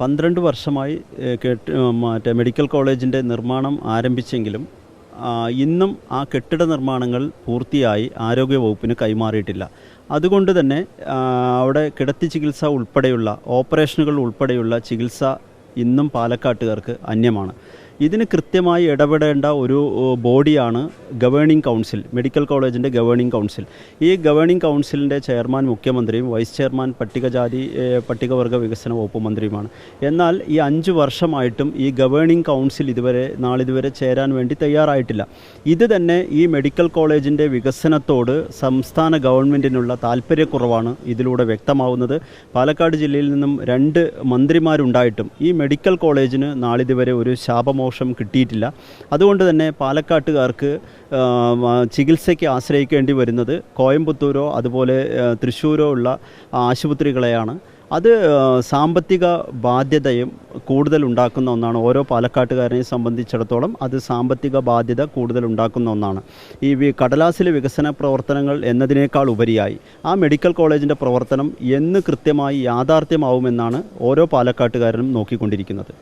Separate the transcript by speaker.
Speaker 1: പന്ത്രണ്ട് വർഷമായി കെട്ടി മറ്റേ മെഡിക്കൽ കോളേജിന്റെ നിർമ്മാണം ആരംഭിച്ചെങ്കിലും ഇന്നും ആ കെട്ടിട നിർമ്മാണങ്ങൾ പൂർത്തിയായി ആരോഗ്യവകുപ്പിന് കൈമാറിയിട്ടില്ല. അതുകൊണ്ട് തന്നെ അവിടെ കിടത്തി ചികിത്സ ഉൾപ്പെടെയുള്ള ഓപ്പറേഷനുകൾ ഉൾപ്പെടെയുള്ള ചികിത്സ ഇന്നും പാലക്കാട്ടുകാർക്ക് അന്യമാണ്. ഇതിന് കൃത്യമായി ഇടപെടേണ്ട ഒരു ബോഡിയാണ് ഗവേണിംഗ് കൗൺസിൽ മെഡിക്കൽ കോളേജിന്റെ ഗവേണിംഗ് കൗൺസിൽ. ഈ ഗവേണിംഗ് കൗൺസിലിന്റെ ചെയർമാൻ മുഖ്യമന്ത്രിയും വൈസ് ചെയർമാൻ പട്ടികജാതി പട്ടികവർഗ വികസന വകുപ്പ് മന്ത്രിയുമാണ്. എന്നാൽ ഈ അഞ്ച് വർഷമായിട്ടും ഈ ഗവേണിംഗ് കൗൺസിൽ ഇതുവരെ നാളിതുവരെ ചേരാൻ വേണ്ടി തയ്യാറായിട്ടില്ല. ഇത് തന്നെ ഈ മെഡിക്കൽ കോളേജിന്റെ വികസനത്തോട് സംസ്ഥാന ഗവൺമെന്റിനുള്ള താല്പര്യക്കുറവാണ് ഇതിലൂടെ വ്യക്തമാവുന്നത്. പാലക്കാട് ജില്ലയിൽ നിന്നും രണ്ട് മന്ത്രിമാരുണ്ടായിട്ടും ഈ മെഡിക്കൽ കോളേജിന് നാളിതുവരെ ഒരു ശാപമോക്ഷം കിട്ടിയിട്ടില്ല. അതുകൊണ്ട് തന്നെ പാലക്കാട്ടുകാർക്ക് ചികിത്സയ്ക്ക് ആശ്രയിക്കേണ്ടി വരുന്നത് കോയമ്പത്തൂരോ അതുപോലെ തൃശ്ശൂരോ ഉള്ള ആശുപത്രികളെയാണ്. അത് സാമ്പത്തിക ബാധ്യതയും കൂടുതൽ ഉണ്ടാക്കുന്ന ഒന്നാണ്. ഓരോ പാലക്കാട്ടുകാരനെയും സംബന്ധിച്ചിടത്തോളം അത് സാമ്പത്തിക ബാധ്യത കൂടുതൽ ഉണ്ടാക്കുന്ന ഒന്നാണ്. ഈ കടലാസിലെ വികസന പ്രവർത്തനങ്ങൾ എന്നതിനേക്കാൾ ഉപരിയായി ആ മെഡിക്കൽ കോളേജിന്റെ പ്രവർത്തനം എന്ന് കൃത്യമായി യാഥാർത്ഥ്യമാവുമെന്നാണ് ഓരോ പാലക്കാട്ടുകാരനും നോക്കിക്കൊണ്ടിരിക്കുന്നത്.